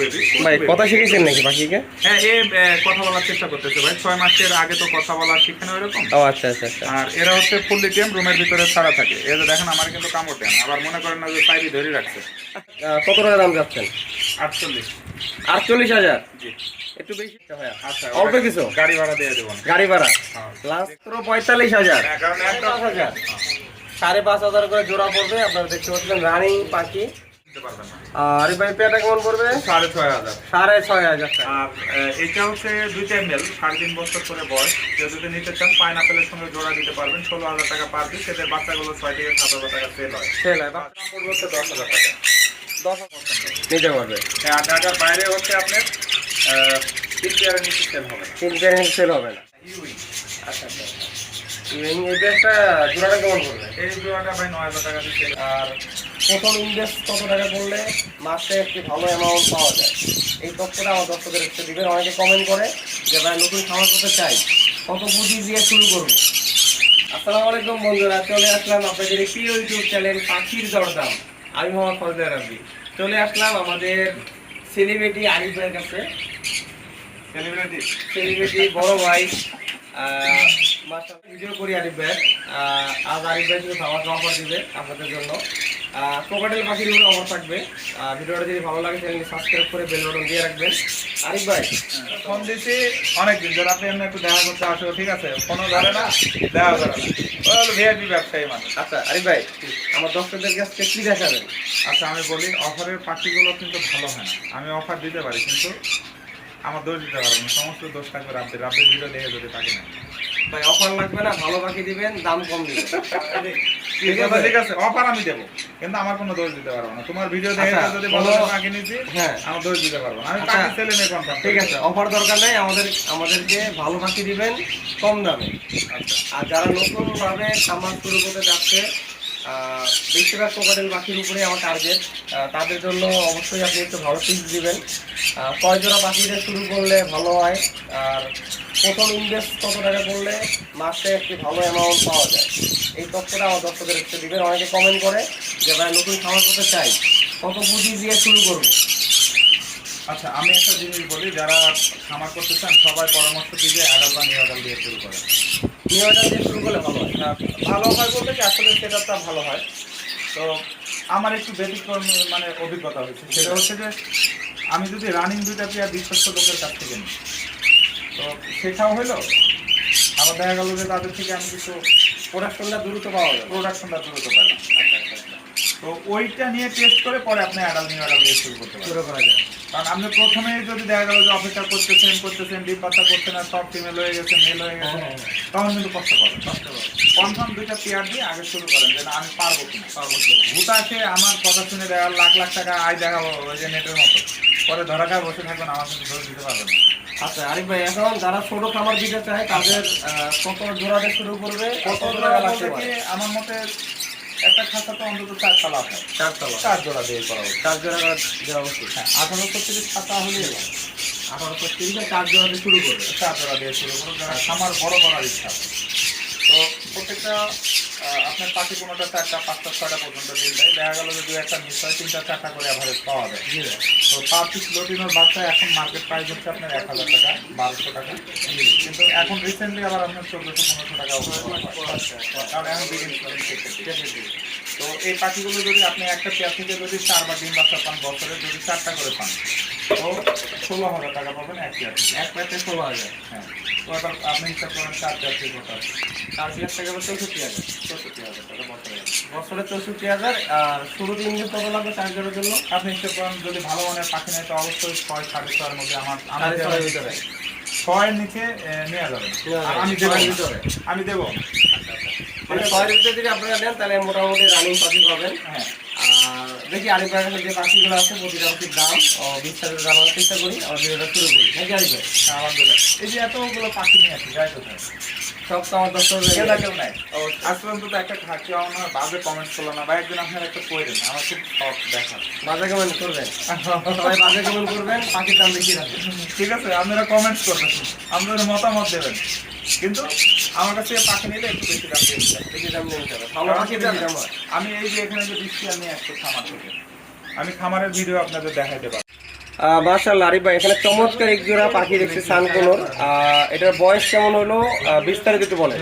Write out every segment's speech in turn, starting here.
Baby ভাই কথা শিখেছেন নাকি পাখিকে? হ্যাঁ এ কথা বলার চেষ্টা করতেছে ভাই। ছয় মাসের আগে তো কথা বলা শিখে না এরকম। ও আচ্ছা আচ্ছা আচ্ছা। আর এরা হচ্ছে ফুললি টিম রুমের ভিতরে ছাড়া থাকে। এই যে দেখেন আমার কিন্তু কামড় দেন আবার মনে করেন না যে সাইডি ধরে রাখছে। কত টাকা দাম যাচ্ছেন? আটচল্লিশ। আটচল্লিশ হাজার? জি। একটু বেশি? আচ্ছা অল্প কিছু? গাড়ি ভাড়া দিয়ে দেবো গাড়ি ভাড়া? হ্যাঁ। লাস্ট পঁয়তাল্লিশ হাজার। হ্যাঁ, পাঁচ হাজার। সাড়ে পাঁচ হাজার করে জোড়া পড়বে। আপনারা দেখতে পাচ্ছেন রানিং পাখি। আর এই ভাই পেয়াটা কেমন পড়বে? সাড়ে ছয় হাজার। সাড়ে ছয় হাজার আর এটা হচ্ছে দুইটা মেল সাড়ে তিন বছর করে বয়স। কেউ যদি নিতে চান পাইনাপেলের সঙ্গে জোড়া দিতে পারবেন। ষোলো হাজার টাকা পার পিস এদের বাচ্চাগুলো ছয় থেকে সাত হাজার টাকা সেল হয়। সেল হয় বা পড়বে হচ্ছে দশ হাজার টাকা। দশ হাজার নিতে পারবে। হ্যাঁ, আর ঢাকার বাইরে হচ্ছে আপনার তিন পেয়ারের নিচে সেল হবে না। তিন পেয়ার সেল হবে না। আচ্ছা আচ্ছা এই এই পেয়ারটা জোড়াটা কেমন পড়বে? এই জোড়াটা ভাই নয় হাজার টাকা sell আর প্রথম ইনভেস্ট কত টাকা করলে মাসে একটি ভালো অ্যামাউন্ট পাওয়া যায়? এই তথ্যটা আমার দর্শকদের একটু দিবেন। অনেকে কমেন্ট করে যে ভাই নতুন খামার করতে চাই। কত পুঁজি দিয়ে শুরু করব? আসসালামু আলাইকুম বন্ধুরা চলে আসলাম আপনাদের প্রিয় ইউটিউব চ্যানেল পাখির দরদাম। আমি মোহাম্মদ ফজলে রাব্বি। চলে আসলাম আমাদের সেলিব্রিটি আরিফ ভাইয়ের কাছে। Celebrity? সেলিব্রিটি বড় ভাই। ভিডিও করি আরিফ ভাই আজ আরিফ ভাই শুধু খাবার অফার দিবে আপনাদের জন্য। কোকাটেল পাখির উপরে অফার থাকবে। ভিডিওটা যদি ভালো লাগে চ্যানেলটি সাবস্ক্রাইব করে বেল বাটন দিয়ে রাখবেন। আরিফ ভাই। ফোন দিছি অনেকদিন ধরে আপনি এমনি একটু দেখা করতে আসো ঠিক আছে? ফোনও ধরে না দেখা করে না। ভিআইপি ব্যবসায়ী মানুষ। আচ্ছা আরিফ ভাই আমার দর্শকদের কাছে কি দেখাবেন আচ্ছা আমি বলি অফারের পাখিগুলো কিন্তু ভালো হয় না। আমি অফার দিতে পারি কিন্তু আমার দোষ দিতে পারব না। সমস্ত দোষ করে আপনি রাতের ভিডিও দেখে যদি থাকে না। ভাই অফার লাগবে না ভালো পাখি দিবেন দাম কম দিবেন। ঠিক আছে ঠিক আছে অফার আমি দেবো। কিন্তু আমার কোনো দোষ দিতে পারব না। তোমার ভিডিও দেখে আচ্ছা, যদি বলো। ভালো মাকে নিচ্ছি হ্যাঁ। আমার দোষ দিতে পারব না। আমি আচ্ছা। পাখি ছেলে মেয়ে কনফার্ম ঠিক আছে অফার দরকার নেই আমাদের আমাদেরকে ভালো পাখি দিবেন কম দামে। আচ্ছা। আর যারা নতুন ভাবে খামার শুরু করতে যাচ্ছে বেশিরভাগ কোকাটেল পাখির উপরে আমার টার্গেট তাদের জন্য অবশ্যই আপনি একটু ভালো টিপস দিবেন। কয় জোড়া পাখি শুরু করলে ভালো হয়? আর প্রথম ইনভেস্ট কত টাকা করলে মাসে একটি ভালো অ্যামাউন্ট পাওয়া যায়? এই তথ্যটা আমার দর্শকদের একটু দিবেন। অনেকে কমেন্ট করে যে, ভাই, নতুন খামার করতে চাই। কত পুঁজি দিয়ে শুরু করব? আচ্ছা আমি একটা জিনিস বলি, যারা খামার করতে চান, সবাই পরামর্শ দিবে অ্যাডাল বা নিউ অ্যাডাল দিয়ে শুরু করে নিয়মটা দিয়ে শুরু করলে ভালো হয়? না, ভালো হয় বলতে কি আসলে সেটাটা ভালো হয়। তো আমার একটু ব্যতিক্রম মানে অভিজ্ঞতা হয়েছে। সেটা হচ্ছে যে আমি যদি রানিং দুইটা পেয়ার বিশ্বস্ত লোকের কাছ থেকে নিই তো সেটাও হলো আবার দেখা গেল যে তাদের থেকে আমি কিছু প্রোডাকশনটা দ্রুত পাওয়া যাবে প্রোডাকশনটা দ্রুত পেলাম তো ওইটা নিয়ে টেস্ট করে পরে আপনি অ্যাডাল নিউ অ্যাডাল দিয়ে শুরু করতে পারেন শুরু করা যায়। কারণ আপনি প্রথমে যদি দেখা গেল যে অপেক্ষা করতেছেন করতেছেন ডিম পাতা করছেন আর সব ফিমেল হয়ে গেছে মেল হয়ে গেছে হ্যাঁ, হ্যাঁ, তখন কিন্তু কষ্ট পাবেন। কনফার্ম দুইটা পেয়ার দিয়ে আগে শুরু করেন যে আমি পারব কিনা। পারব কিনা। ভূতাসে আমার কথা শুনে দেখা লাখ লাখ টাকা আয় দেখাবো ওই যে নেটের মতো। পরে ধরা খায় বসে থাকবেন আমার কিন্তু ধরে দিতে পারবেন না। আচ্ছা আরিফ ভাই এখন যারা ছোট খামার দিতে চায় তাদের কত জোড়াতে শুরু করবে? কত জোড়া টাকা লাগতে লাগতে পারে পারে? আমার মতে একটা খাতা তো অন্তত চার তলা হয় চার তলা। চার জোড়া দিয়ে করা হবে চার জোড়া দেওয়া উচিত। হ্যাঁ আঠারোশো তিরিশ খাতা হলে। আঠারোশো তিরিশে চার দিয়ে শুরু করবে। চার জোড়া দিয়ে শুরু করুন আমার বড় করার ইচ্ছা। তো প্রত্যেকটা আপনার পাখি কোনোটা চারটা পাঁচটা ছয়টা পর্যন্ত দিন দেয়। দেখা গেল যে দু একটা মিস হয় তিনটা চারটা করে অ্যাভারেজ পাওয়া যায়। বুঝলে তো পার পিস লোটিনোর বাচ্চা এখন মার্কেট প্রাইস হচ্ছে আপনার এক হাজার টাকা বারোশো টাকা। কিন্তু এখন রিসেন্টলি আবার আপনার চোদ্দোশো পনেরোশো টাকা কারণ এখন তো এই পাখিগুলো যদি আপনি একটা পেয়ার থেকে যদি চারবার ডিম বাচ্চা পান বছরে যদি চারটা করে পান তো ষোলো হাজার টাকা পাবেন এক পেয়ার থেকে। এক প্যাকেটে ষোলো হাজার। হ্যাঁ তো এবার আপনি হিসাব করেন চার পেয়ার থেকে কত চার পেয়ার থেকে হবে চৌষট্টি হাজার। চৌষট্টি হাজার টাকা বছরে। বছরে চৌষট্টি হাজার আর শুরুতে ইনভেস্ট কত লাগবে চার জোড়ার জন্য? আপনি হিসাব করেন যদি ভালো মানের পাখি নেয় তো অবশ্যই ছয় সাড়ে ছয়ের মধ্যে আমার আমি সাড়ে ছয়ের ভিতরে? ছয়ের নিচে নেওয়া যাবে। আর যাবে। আমি দেবো। ছয়ের না। মানে ছয়ের ভিতরে যদি আপনারা নেন তাহলে মোটামুটি রানিং পাখি পাবেন। হ্যাঁ। আর দেখি আরিফ ভাইয়ের কাছে যে পাখিগুলো আছে প্রতিটা পাখির দাম বিস্তারিত জানার চেষ্টা করি। আমরা ভিডিওটা শুরু করি। নাকি আরিফ ভাই? আলহামদুলিল্লাহ। এই যে এতগুলো পাখি নিয়ে আসি যাই কোথায়। সব তো আমার দশ কেউ না কেউ নাই। আজ পর্যন্ত তো একটা খাকি আমার বাজে কমেন্ট করল না। বা একদিন আপনার একটা আমার খুব শখ দেখার। বাজে কমেন্ট করবেন? সবাই বাজে কমেন্ট করবেন পাখির দাম বেশি রাখবেন। ঠিক আছে আপনারা কমেন্টস করবেন। আপনাদের মতামত দেবেন। কিন্তু আমার কাছে পাখি নিলে একটু বেশি দাম দিয়ে দাম ভালো পাখি আমি এই যে এখানে যে বৃষ্টি আমি আসছি খামার থেকে। আমি খামারের ভিডিও আপনাদের দেখাইতে পারি মার্শাল্লাহ আরিফ ভাই এখানে চমৎকার এক জোড়া পাখি দেখছি সানকোনোর। এটার বয়স কেমন হলো? বিস্তারিত একটু বলেন।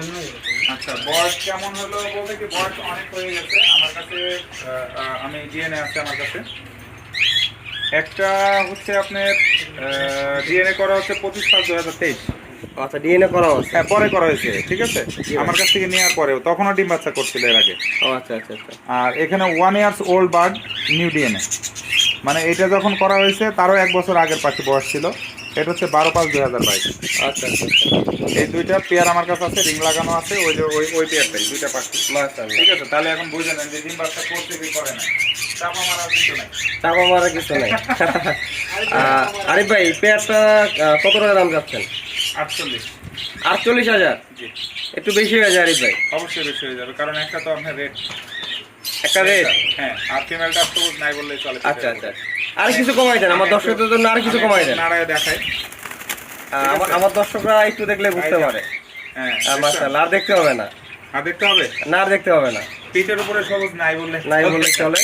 আচ্ছা বয়স কেমন হলো বলতে কি বয়স অনেক হয়ে গেছে। আমার কাছে আমি ডিএনএ আছে আমার কাছে। একটা হচ্ছে আপনার ডিএনএ করা হচ্ছে পঁচিশ পাঁচ দু হাজার তেইশ। আচ্ছা ডিএনএ করা হ্যাঁ পরে করা হয়েছে ঠিক আছে? আমার কাছ থেকে নেওয়ার পরেও তখনও ডিম বাচ্চা করছিল এর আগে। ও আচ্ছা আচ্ছা আচ্ছা। আর এখানে one years old bird new DNA মানে এটা যখন করা হয়েছে তারও এক বছর আগের পাখি বয়স ছিল। এটা হচ্ছে বারো পাঁচ দুই হাজার বাইশ। আচ্ছা আচ্ছা আচ্ছা। এই দুইটা পেয়ার আমার কাছে আছে রিং লাগানো আছে ওই যে ওই ওই পেয়ারটাই দুইটা পাখি। ঠিক আছে তাহলে এখন বুঝে নেন যে ডিম বাচ্চা করছে কি করে না। চাপা মারার কিছু নাই। কিছু নাই। আরিফ ভাই পেয়ারটা কত টাকা দাম যাচ্ছেন? আটচল্লিশ। আটচল্লিশ হাজার? জি। একটু বেশি হয়ে যায় আরিফ ভাই। অবশ্যই বেশি হয়ে যাবে কারণ একটা তো আপনার রেট একটা রেট হ্যাঁ আর ফিমেলটা তো নাই বললেই চলে আচ্ছা আচ্ছা আর কিছু কমাই দেন আমার দর্শকদের জন্য আর কিছু কমাই দেন। নাড়ায় দেখাই। আমার আমার দর্শকরা একটু দেখলে বুঝতে পারে। হ্যাঁ মাশাআল্লাহ আর দেখতে হবে না। আর দেখতে হবে? না আর দেখতে হবে না। পিঠের উপরে সবুজ নাই বললে নাই বললে চলে।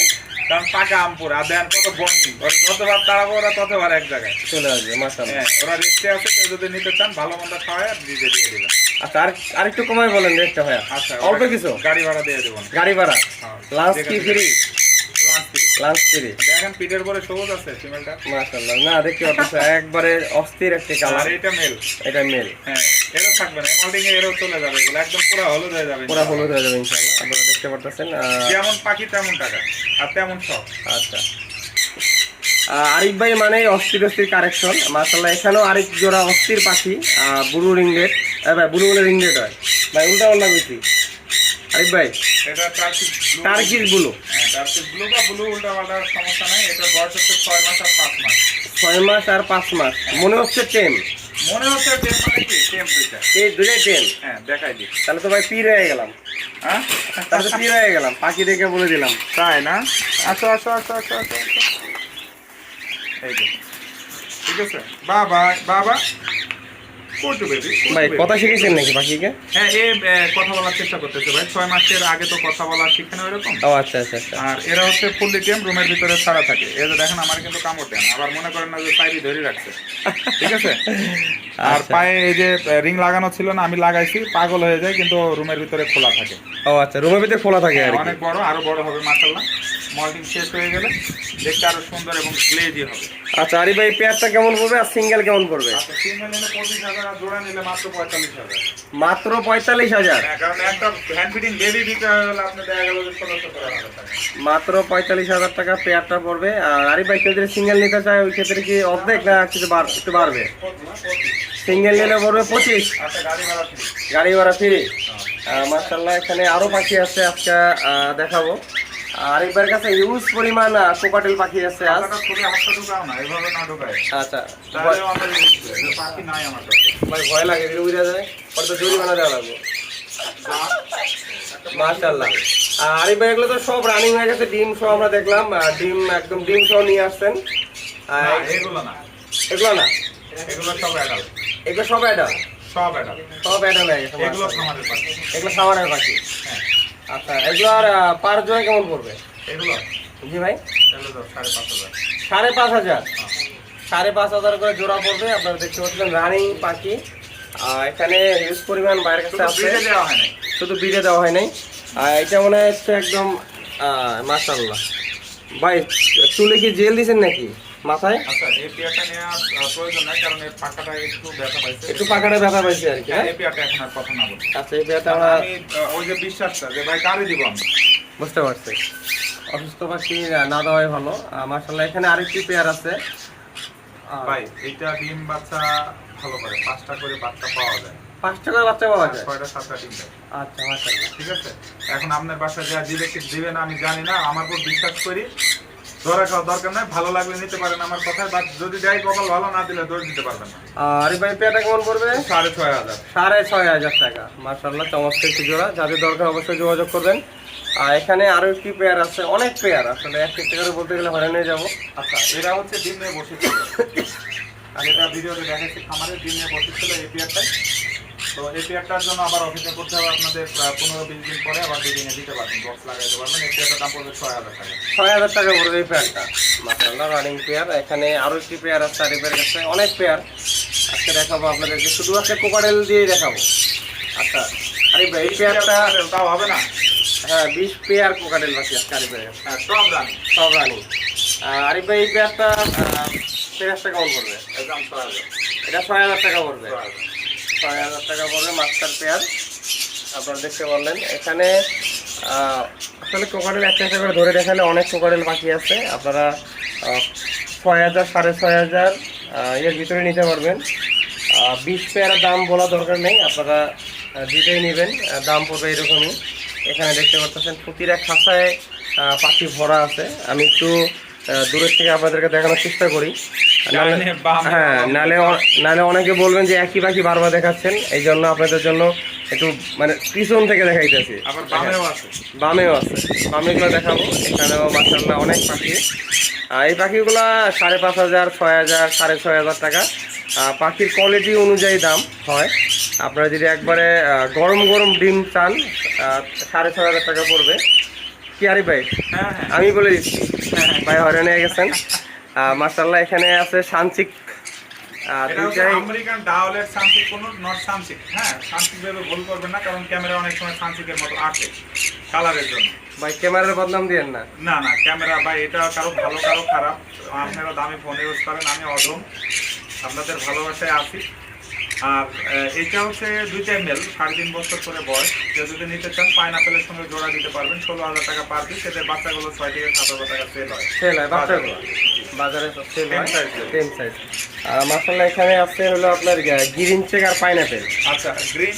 কারণ পাকা আমপুর আর দেন কত বন্ডিং ওরা যতবার তাড়াবো ওরা ততবার এক জায়গায়। চলে আসবে মাশাআল্লাহ। হ্যাঁ ওরা রেস্টে আছে কেউ যদি নিতে চান ভালো মন্দ খাওয়ায় আর দিয়ে দিবেন। আচ্ছা আর আরেকটু কমাই বলেন রেটটা ভাইয়া। আচ্ছা অল্প কিছু? গাড়ি ভাড়া দিয়ে দেবো গাড়ি ভাড়া? হ্যাঁ, লাঞ্চ কি ফ্রি লাঞ্চ ফ্রি দেখেন পিঠের উপরে সবুজ আছে ফিমেলটা মাশাআল্লাহ। না দেখতে পাচ্ছ একবারে অস্থির একটা কালার এটা মেল এটা মেল হ্যাঁ এরও থাকবে না। এ এরও চলে যাবে এগুলো। একদম পুরো হলুদ হয়ে যাবে পুরো হলুদ হয়ে যাবে ইনশাআল্লাহ। আপনারা দেখতে পারতেছেন যেমন পাখি তেমন টাকা আর তেমন সব। আচ্ছা। আরিফ ভাই মানে অস্থির অস্থির কারেকশন। মাসাল্লাহ এখানেও আরেক জোড়া অস্থির পাখি বুড়ো রিংগেট ভাই বুড়ো বলে রিংগেট হয়। ভাই উল্টা পাল্টা কইছি আরিফ ভাই এটা Turkish blue Turkish blue Turkish বা ব্লু উল্টা পাল্টা সমস্যা নাই। এটা বয়স হচ্ছে ছয় মাস আর পাঁচ মাস। ছয় মাস আর পাঁচ মাস। মনে হচ্ছে টেন মনে হচ্ছে টেন মানে কি? টেন দুইটা। এই টেন হ্যাঁ দেখাই দিই। তাহলে তো ভাই পীর হয়ে গেলাম। হ্যাঁ? তাহলে পীর হয়ে গেলাম। পাখি দেখে বলে দিলাম। তাই না? আসো আসো আসো আসো আসো। এই ঠিক আছে? বাবা বাবা বেবি ভাই কথা শিখেছেন নাকি পাখিকে? হ্যাঁ এ কথা বলার চেষ্টা করতেছে ভাই। ছয় মাসের আগে তো কথা বলা শিখে না ওইরকম। ও আচ্ছা আচ্ছা আচ্ছা। আর এরা হচ্ছে রুমের ভিতরে ছাড়া থাকে। যে দেখেন আমার কিন্তু কামড় দেন আবার মনে করেন না যে পাইরি ধরে রাখছে। ঠিক আছে? আর আচ্ছা। পায়ে এই যে রিং লাগানো ছিল না আমি লাগাইছি পাগল হয়ে যায় কিন্তু রুমের ভিতরে খোলা থাকে। ও আচ্ছা রুমের ভিতরে খোলা থাকে আর অনেক বড় আরও বড় হবে মাশাল্লাহ মল্টিং শেষ হয়ে গেলে দেখতে আরও সুন্দর এবং গ্লেজি হবে। আচ্ছা আরিফ ভাই পেয়ারটা কেমন পড়বে আর সিঙ্গেল কেমন পড়বে? আচ্ছা সিঙ্গেল নিলে পঁচিশ হাজার আর জোড়া নিলে মাত্র পঁয়তাল্লিশ হাজার। মাত্র পঁয়তাল্লিশ হাজার? কারণ একটা হ্যান্ড ফিটিং বেবি বিক্রি আপনি দেখা গেল ষোলোশো টাকা। মাত্র পঁয়তাল্লিশ হাজার টাকা পেয়ারটা পড়বে। আর আরিফ ভাই কেউ যদি সিঙ্গেল নিতে চায় ওই ক্ষেত্রে কি অর্ধেক না কিছু একটু বাড়বে? সিঙ্গেল নিলে পড়বে পঁচিশ। আচ্ছা গাড়ি ভাড়া ফ্রি। মার্শাল্লাহ এখানে আরও পাখি আছে আজকে দেখাবো। আর ভাইয়ের কাছে হিউজ পরিমাণ কোকাটেল পাখি আছে আজ। আচ্ছা। পাখি নাই আমার ভাই ভয় লাগে এগুলো বুঝা যায়। পরে তো জরিমানা দেওয়া লাগবে। আর ভাই এগুলো তো সব রানিং হয়ে গেছে ডিম সহ আমরা দেখলাম। ডিম একদম ডিম সহ নিয়ে আসছেন। এগুলো না। এগুলো না? এগুলো সব অ্যাডাল্ট এগুলো সব এটা সব অ্যাডাল্ট সব এটা হয়ে গেছে এগুলো। খামারের পাখি। এগুলো সামারের পাখি। হ্যাঁ। আচ্ছা পার জোড়া কেমন পড়বে? এগুলো? জি ভাই। সাড়ে পাঁচ হাজার। সাড়ে পাঁচ হাজার? হ্যাঁ। সাড়ে পাঁচ হাজার করে জোড়া পড়বে আপনারা দেখতে পাচ্ছেন রানিং পাখি। এখানে হিউজ পরিমাণ বাইরের কাছে শুধু আছে। হয় বিড়ে দেওয়া হয় নাই। আর এটা মনে হচ্ছে একদম মাশাল্লাহ ভাই চুলে কি জেল দিছেন নাকি? মাথায়? আচ্ছা এই পেয়ারটা নেওয়ার প্রয়োজন নাই কারণ একটু ব্যথা পাইছে। একটু ব্যথা পাইছে আর কি হ্যাঁ, হ্যাঁ? এই পেয়ারটা এখন আর কথা না বলি। আচ্ছা এই পেয়ারটা আমরা আমি ওই যে বিশ্বাসটা যে ভাই কারে দিব আমি? বুঝতে পারছি। অসুস্থ পাখি না দেওয়াই ভালো। মার্শাল্লাহ এখানে আরেকটি পেয়ার আছে। ভাই এইটা ডিম বাচ্চা ভালো করে পাঁচটা করে বাচ্চা পাওয়া যায়। পাঁচ টাকার বাচ্চা পাওয়া যায়? ছয়টা সাতটা ডিম আচ্ছা ঠিক আছে? এখন আপনার বাসায় যা দিবে কি দিবে না আমি জানি না। আমার উপর বিশ্বাস করি। ধরা খাওয়া দরকার নাই ভালো লাগলে নিতে পারেন আমার কথায় বাট যদি দেয় কপাল ভালো না দিলে দৌড় দিতে পারবেন না। আর ভাই কেমন পড়বে? সাড়ে ছয় হাজার। সাড়ে ছয় হাজার টাকা। মার্শাল্লাহ চমৎকার একটি জোড়া। যাদের দরকার অবশ্যই যোগাযোগ করবেন। আর এখানে আরও একটি পেয়ার আছে অনেক পেয়ার। আসলে এক একটা করে বলতে গেলে হয়রান হয়ে যাব। আচ্ছা এরা হচ্ছে ডিম নিয়ে বসেছিল আর এটা ভিডিওতে দেখাচ্ছি খামারে ডিম নিয়ে বসেছিল এই পেয়ারটাই তো এই পেয়ারটার জন্য আবার অপেক্ষা করতে হবে আপনাদের পনেরো বিশ দিন পরে আবার ব্রিডিংয়ে দিতে পারবেন বক্স লাগাইতে পারবেন। এই পেয়ারটার দাম পড়বে ছয় হাজার টাকা। ছয় হাজার টাকা পড়বে এই পেয়ারটা মাসাল্লাহ রানিং পেয়ার এখানে আরও একটি পেয়ার আছে আর আরিফের কাছে। অনেক পেয়ার আজকে দেখাবো আপনাদেরকে। শুধু আজকে কোকারেল দিয়েই দেখাবো। আচ্ছা আরে ভাই এই পেয়ারটা তাও হবে না? হ্যাঁ বিশ পেয়ার কোকারেল বাকি আজকে আরিফের কাছে। হ্যাঁ সব জানি সব রানিং আরিফ ভাই এই পেয়ারটা পেয়ারটা কেমন পড়বে। একদম ছয় হাজার। এটা ছয় হাজার টাকা পড়বে। ছয় হাজার টাকা পড়বে মাস্টার পেয়ার। আপনারা দেখতে পারলেন। এখানে আসলে কোকারেল একটা একটা করে ধরে দেখালে অনেক কোকারেল বাকি আছে। আপনারা ছয় হাজার, সাড়ে ছয় হাজার এর ভিতরে নিতে পারবেন। বিশ পেয়ারের দাম বলা দরকার নেই। আপনারা যেটাই নেবেন। দাম পড়বে এরকমই। এখানে দেখতে পাচ্ছেন প্রতিটা খাঁচায় পাখি ভরা আছে। আমি একটু দূরের থেকে আপনাদেরকে দেখানোর চেষ্টা করি। হ্যাঁ। নালে নালে অনেকে বলবেন যে একই পাখি বারবার দেখাচ্ছেন এই জন্য আপনাদের জন্য একটু মানে পিছন থেকে দেখাইতেছি। আবার বামেও আছে। বামেও আছে। বামেগুলো দেখাবো। এখানেও মাসাল্লাহ অনেক পাখি। আর এই পাখিগুলো সাড়ে পাঁচ হাজার ছয় হাজার সাড়ে ছয় হাজার টাকা। পাখির কোয়ালিটি অনুযায়ী দাম হয়। আপনারা যদি একবারে গরম গরম ডিম চান সাড়ে ছয় হাজার টাকা পড়বে। কি আরে ভাই? হ্যাঁ হ্যাঁ। আমি বলে দিচ্ছি। ভাই হরে নিয়ে গেছেন। মাসাল্লাহ এখানে আছে এটা আমেরিকান ডাউলের সানসিক কোনো নট সানসিক। হ্যাঁ সানসিক ভেবে ভুল করবেন না কারণ ক্যামেরা অনেক সময় সানসিকের মতো আসে কালারের জন্য। ভাই ক্যামেরার বদনাম দিয়েন না। না না ক্যামেরা বা এটা কারও ভালো কারও খারাপ। আপনারা দামি ফোন ইউজ করেন আমি অদম আপনাদের ভালোবাসায় আছি। আর এটা হচ্ছে দুইটাই মেল সাড়ে তিন বছর করে বয়স। কেউ যদি নিতে চান পাইনাপেলের সঙ্গে জোড়া দিতে পারবেন। ষোলো হাজার টাকা পার পিস এদের বাচ্চাগুলো ছয় থেকে সাত হাজার টাকা সেল হয়। সেল হয় বাচ্চাগুলো? বাজারে। তো সেল হয়? সেম সাইজ আর মাসাল্লাহ এখানে আছে হলো আপনার গ্রিন চেক আর পাইনাপেল আচ্ছা গ্রিন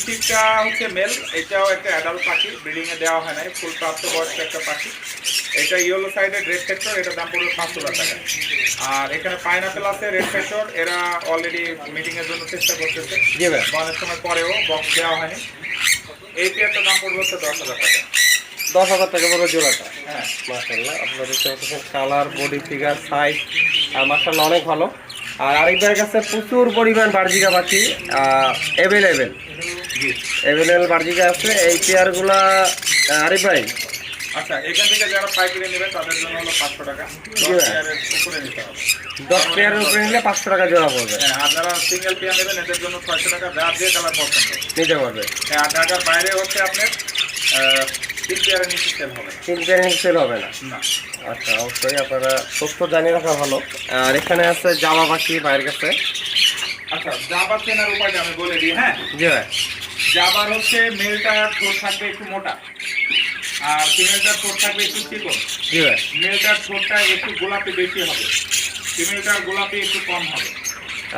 হচ্ছে মেল এটাও একটা অ্যাডাল্ট পাখি ব্রিডিং এ দেওয়া হয় নাই ফুল প্রাপ্ত বয়স্ক একটা পাখি। এটা ইয়েলো রেড সেক্টর এটা দাম পড়বে পাঁচশো টাকা। আর এখানে পাইনাপেল আছে রেড সেক্টর এরা অলরেডি মিটিং এর জন্য চেষ্টা করতেছে। জি ভাই অনেক সময় পরেও বক্স দেওয়া হয়নি। এই পেয়ারটা দাম পড়বে হচ্ছে দশ হাজার টাকা। দশ হাজার টাকা পড়বে জোড়াটা। হ্যাঁ। মাসাল্লাহ আপনারা দেখতে পাচ্ছেন কালার বডি ফিগার সাইজ আর মাসাল্লাহ অনেক ভালো। আর আরেকবার কাছে প্রচুর পরিমাণ বার্জিকা পাখি অ্যাভেলেবেল অ্যাভেলেবেল বার্জিকা আছে এই পেয়ারগুলা আরিফ ভাই আচ্ছা এখান থেকে যারা পাইকারি নেবে তাদের জন্য হলো পাঁচশো টাকা। দশ জি উপরে নিতে হবে। দশ পেয়ারের উপরে নিলে পাঁচশো টাকা জোড়া পড়বে। হ্যাঁ আর যারা সিঙ্গেল পেয়ার নেবেন এদের জন্য ছয়শো টাকা যার যে কালার পছন্দ নিতে পারবে। হ্যাঁ ঢাকার বাইরে হচ্ছে আপনার তিন পেয়ারের নিচে সেল হবে। তিন পেয়ারের সেল হবে না? না। আচ্ছা অবশ্যই আপনারা তথ্য জানিয়ে রাখা ভালো। আর এখানে আছে জামা পাখি বাইরের কাছে। আচ্ছা জাবার কেনার উপায়টা আমি বলে দিই হ্যাঁ? জি ভাই। জাবার হচ্ছে মেলটার ঠোঁট থাকবে একটু মোটা আর ফিমেলটার ঠোঁট থাকবে একটু চিকন। জি ভাই। মেলটার ঠোঁটটা একটু গোলাপি বেশি হবে। ফিমেলটার গোলাপি একটু কম হবে।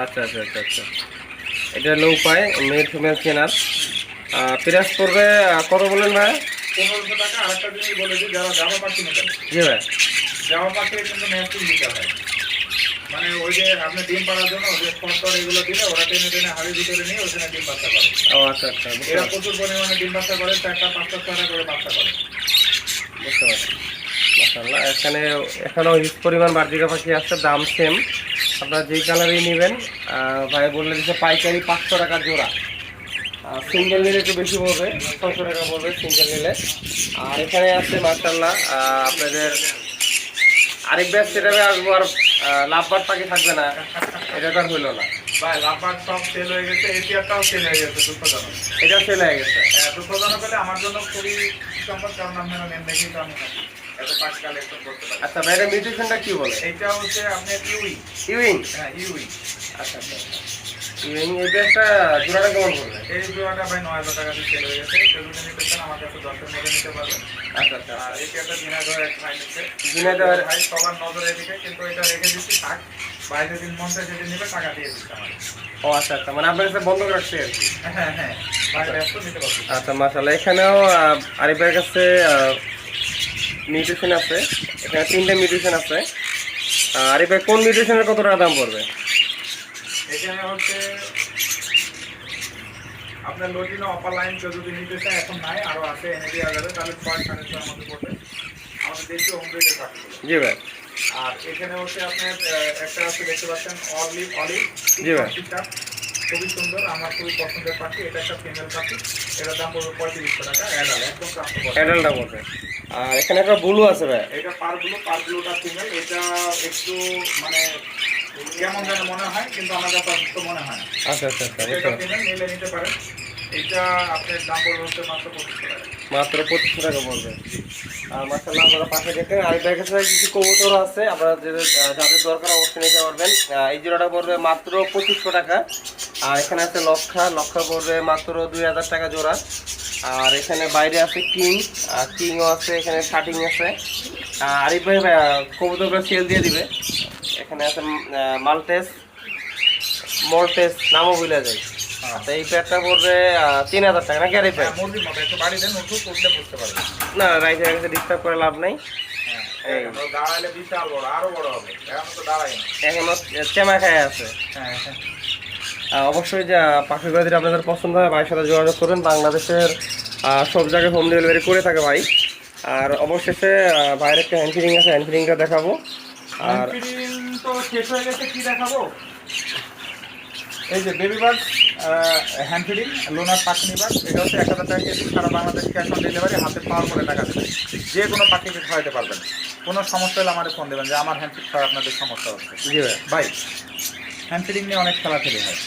আচ্ছা আচ্ছা আচ্ছা আচ্ছা। এটা হলো উপায় মেল ফিমেল কেনার প্রাইস পড়বে কত বলেন ভাই? পনেরোশো টাকা আরেকটা জিনিস বলে দিই যারা জামা পাখি নেবেন জি ভাই। জামা পাখি কিন্তু ম্যাচিং দিতে হয়। মানে ওই যে আপনি ডিম পাড়ার জন্য যে ফসল এগুলো দিলে ওরা টেনে টেনে হাড়ির ভিতরে নিয়ে ওখানে ডিম বাচ্চা করে ও আচ্ছা আচ্ছা এরা প্রচুর পরিমাণে ডিম বাচ্চা করে চারটা পাঁচটা ছয়টা করে বাচ্চা করে। বুঝতে পারছি। মাশাআল্লাহ। এখানে এখানেও হিট পরিমাণ বার্জিকা পাখি আছে দাম সেম আপনারা যেই কালারই নেবেন ভাই বললে দিচ্ছে পাইকারি পাঁচশো টাকা জোড়া। সিঙ্গেল নিলে একটু বেশি পড়বে ছশো টাকা পড়বে সিঙ্গেল নিলে। আর এখানে আছে মার্শাল্লাহ আপনাদের আরেক ব্যাগ সেটাবে আসব আর লাভবার পাখি থাকবে না? এটা তো আর হইল না। ভাই লাভবাগ সব সেল হয়ে গেছে এটিআরটাও সেল হয়ে গেছে দুঃখজনক। এটা সেল হয়ে গেছে। হ্যাঁ, দুঃখজনক হলে আমার জন্য খুবই সম্পদ কারণ আপনারা নেন দেখি তো আমি কালেকশন করতে আচ্ছা ভাইটা মিউটেশনটা কি বলে? হচ্ছে আপনার ইউই ইউইং হ্যাঁ ইউই আচ্ছা আচ্ছা ইউইং এই ব্যাগটা জোড়াটা কেমন পড়বে? এই জোড়াটা ভাই নয় হাজার টাকা দিয়ে সেল হয়ে গেছে। নিতে চান আমার কাছে দশের মধ্যে নিতে পারবেন। আচ্ছা আচ্ছা আর এটি এক ভাই নিচ্ছে। ভাই সবার নজরে দিকে কিন্তু এটা রেখে দিচ্ছি থাক। বাইরে দিন মন চাই যেদিন নিবে টাকা দিয়ে দিচ্ছে আমার ও আচ্ছা আচ্ছা মানে আপনার কাছে বন্ধ রাখছে আর কি? হ্যাঁ হ্যাঁ ভাই নিতে পারছি আচ্ছা মাসাল্লাহ এখানেও আরিফের কাছে মিউটেশন আছে এখানে তিনটে মিউটেশন আছে। আর ভাই কোন মিউটেশনের কত টাকা দাম পড়বে? এখানে হচ্ছে আপনার লটিনো অপার লাইন কেউ যদি নিতে চায় এখন নাই আরও আছে এনে দেওয়া যাবে তাহলে ছয় সাড়ে ছয় আমাদের পড়বে। আমাদের দেশি হোম রেটের পাখিগুলো জি ভাই। আর এখানে হচ্ছে আপনার আহ, একটা আছে দেখতে পাচ্ছেন অলিভ অলিভ জি ভাই। খুবই সুন্দর আমার খুবই পছন্দের পাখি এটা একটা ফিমেল পাখি এটার দাম পড়বে পঁয়ত্রিশশো টাকা অ্যাডাল একদম প্রাপ্ত অ্যাডালটা পড়বে আর এখানে একটা ব্লু আছে ভাই। এটা পার ব্লু পার ব্লুটা ফিমেল এটা একটু মানে কেমন যেন মনে হয় কিন্তু আমার কাছে অসুস্থ মনে হয় না। আচ্ছা আচ্ছা আচ্ছা এটা ফিমেল নিলে নিতে পারেন। এটা আপনার দাম পড়বে হচ্ছে মাত্র পঁচিশশো টাকা। মাত্র পঁচিশশো টাকা পড়বে। আর মাসাল্লাহ আপনারা পাশে দেখেন আর ব্যাগ কাছে কিছু কবুতর আছে। আপনারা যাদের দরকার অবশ্যই নিতে পারবেন। এই জোড়াটা পড়বে মাত্র পঁচিশশো টাকা। আর এখানে আছে লক্ষা। লক্ষা পড়বে মাত্র দুই হাজার টাকা জোড়া। আর এখানে বাইরে আছে কিং। আর কিংও আছে এখানে শার্টিং আছে। আর আহ, কবুতরগুলো সেল দিয়ে দিবে। এখানে আছে মালটেস মলটেস নামও ভুলে যায় তো এই প্যাকটা পড়বে তিন হাজার টাকা নাকি উঠলে বুঝতে পারবেন। না রাইজের কাছে ডিস্টার্ব করে লাভ নাই। হ্যাঁ এখন আরও চেমা খায় আছে। হ্যাঁ হ্যাঁ। অবশ্যই যে পাখি যদি আপনাদের পছন্দ হয় ভাইয়ের সাথে যোগাযোগ করবেন বাংলাদেশের সব জায়গায় হোম ডেলিভারি করে থাকে ভাই। আর অবশেষে ভাইয়ের একটা হ্যান্ড ফিডিং আছে হ্যান্ড ফিডিংটা দেখাবো। আর তো শেষ হয়ে গেছে কি দেখাবো? এই যে বেবি বার্ড হ্যান্ড ফিডিং লোনার পাখিনি বার্ড এটা হচ্ছে এক হাজার টাকা কেজি সারা বাংলাদেশ ক্যাশ অন ডেলিভারি হাতে পাওয়ার করে টাকা দেবেন যে কোনো পাখিকে খাওয়াতে পারবেন। কোনো সমস্যা হলে আমাদের ফোন দেবেন যে আমার হ্যান্ড ফিড খাওয়া আপনাদের সমস্যা হচ্ছে। জি ভাই। হ্যান্ড ফিডিং নিয়ে অনেক খেলা খেলাখেলি হয়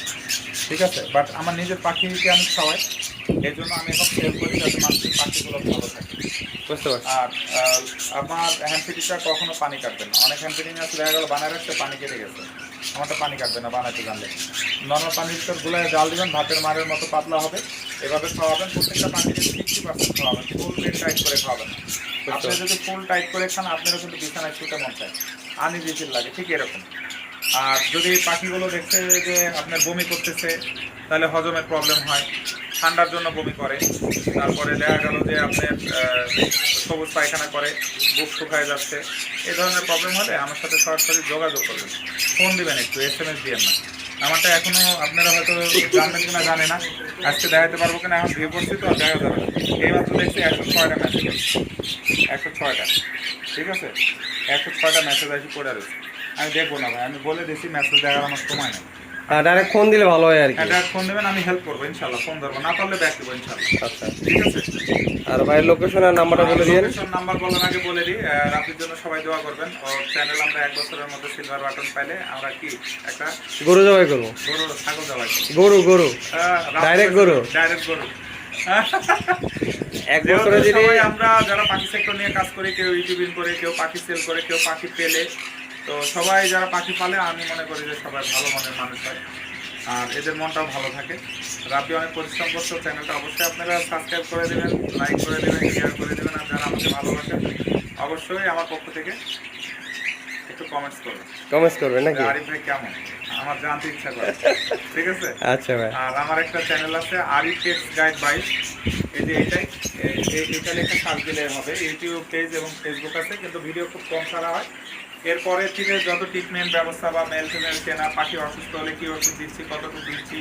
ঠিক আছে? বাট আমার নিজের পাখিকে আমি খাওয়াই এই জন্য আমি এখন সেল করি যাতে মানুষের পাখিগুলো ভালো থাকে। বুঝতে পারছি। আর আমার হ্যান্ড ফিডিংটা কখনো পানি কাটবে না। অনেক হ্যান্ড ফিডিং আছে দেখা গেল বানায় রাখতে পানি কেটে গেছে। আমারটা পানি কাটবে না বানাতে জানলে। নর্মাল পানির ভিতর গুলায় জাল দেবেন ভাতের মারের মতো পাতলা হবে। এভাবে খাওয়াবেন প্রত্যেকটা পাখিকে সিক্সটি পার্সেন্ট খাওয়াবেন ফুল পেট টাইট করে খাওয়াবেন। আপনি যদি ফুল টাইট করে খান আপনারও কিন্তু বিছানায় শুতে মন চায়। আনইজিফিল লাগে ঠিক এরকম। আর যদি পাখিগুলো দেখতে যে আপনার বমি করতেছে তাহলে হজমের প্রবলেম হয়। ঠান্ডার জন্য বমি করে। তারপরে দেখা গেল যে আপনার সবুজ পায়খানা করে, বুক শুকায় যাচ্ছে। এই ধরনের প্রবলেম হলে আমার সাথে সরাসরি যোগাযোগ করবেন। ফোন দিবেন একটু এস এম এস দিবেন না। আমারটা এখনও আপনারা হয়তো জানবেন কিনা জানে না। আজকে দেখাতে পারব কিনা, এখন ভিউ করছি তো দেখা যাবে এইমাত্র দেখছি একশো ছয়টা মেসেজ একশো ছয়টা। ঠিক আছে? একশো ছয়টা মেসেজ আসি পড়ে রয়েছে। আমি দেখব না ভাই, আমি বলে দিচ্ছি মেসেজ দেখার আমার সময় নেই। ডাইরেক্ট ফোন দিলে ভালো হয় আর কি। এটা ফোন দেবেন আমি হেল্প করব ইনশাল্লাহ ফোন ধরবো। না পারলে ব্যাক দেবো ইনশাল্লাহ আচ্ছা। ঠিক আছে? আর ভাইয়ের লোকেশন আর নাম্বারটা বলে দিন লোকেশন নাম্বার বলার আগে বলে দিই জন্য সবাই দোয়া করবেন। ওর চ্যানেল আমরা এক বছরের মধ্যে সিলভার বাটন পাইলে আমরা কি একটা গরু জবাই করব। গরু ছাগল দেওয়া গরু গরু। Direct গরু? ডাইরেক্ট গরু। এক বছরে যদি আমরা যারা পাখি সেক্টর নিয়ে কাজ করি কেউ ইউটিউবিং করে কেউ পাখি সেল করে কেউ পাখি পেলে তো সবাই যারা পাখি পালে আমি মনে করি যে সবাই ভালো মনের মানুষ হয়। আর এদের মনটাও ভালো থাকে। রাব্বি অনেক পরিশ্রম করছে চ্যানেলটা অবশ্যই আপনারা সাবস্ক্রাইব করে দেবেন লাইক করে দেবেন শেয়ার করে দেবেন আর যারা আমাকে ভালোবাসেন অবশ্যই আমার পক্ষ থেকে একটু কমেন্টস করবেন। কমেন্টস করবেন নাকি? আরিফ ভাই কেমন? আমার জানতে ইচ্ছা করে। ঠিক আছে? আচ্ছা ভাই। আর আমার একটা চ্যানেল আছে আরিফ টেক্স গাইড বাইক এই যে এটাই এটা লেখা সার্চ দিলে হবে। ইউটিউব পেজ এবং ফেসবুক আছে কিন্তু ভিডিও খুব কম ছাড়া হয়। এরপরে থেকে যত ট্রিটমেন্ট ব্যবস্থা বা মেল ফিমেল চেনা পাখি অসুস্থ হলে কি ওষুধ দিচ্ছি কতটুকু দিচ্ছি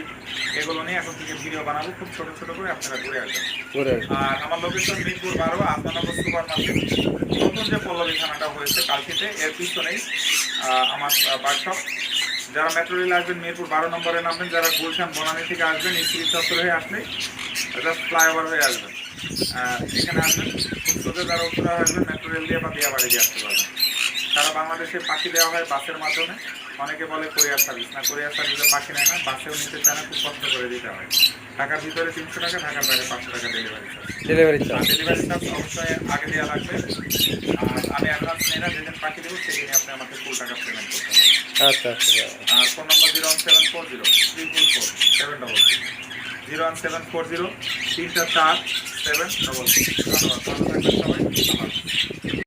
এগুলো নিয়ে এখন থেকে ভিডিও বানাবো। খুব ছোট ছোট করে আপনারা ঘুরে আসবেন। আর আমার লোকেশন মিরপুর বারো আত্মানগর সুপার মার্কেট নতুন যে পল্লবী থানাটা হয়েছে কালকেতে এর পিছনেই আমার বার্কশপ যারা মেট্রো রেল আসবেন মিরপুর বারো নম্বরে নামবেন যারা গুলশান বনানী থেকে আসবেন স্ত্রী চত্বর হয়ে আসলে জাস্ট ফ্লাইওভার হয়ে আসবেন। এখানে আসবেন। খুব সোজা যারা উত্তরা আসবেন মেট্রো রেল দিয়ে বা দিয়া বাড়ি দিয়ে আসতে পারবেন। সারা বাংলাদেশে পাখি দেওয়া হয় বাসের মাধ্যমে। অনেকে বলে কোরিয়ার সার্ভিস। না কোরিয়ার সার্ভিসে পাখি নেয় না বাসেও নিতে চায় না খুব কষ্ট করে দিতে হয়। ঢাকার ভিতরে তিনশো টাকা ঢাকার বাইরে পাঁচশো টাকা delivery charge delivery charge delivery charge অবশ্যই আগে দেওয়া লাগবে। আর আমি অ্যাডভান্স নিই না যেদিন পাখি দেবো সেদিনই আপনি আমাকে ফুল টাকা পেমেন্ট করতে হবে আচ্ছা আচ্ছা আর phone number zero one seven four zero three four four seven double zero one seven four zero তিনটা চার সেভেন ডবল ধন্যবাদ ভালো থাকবেন সবাই।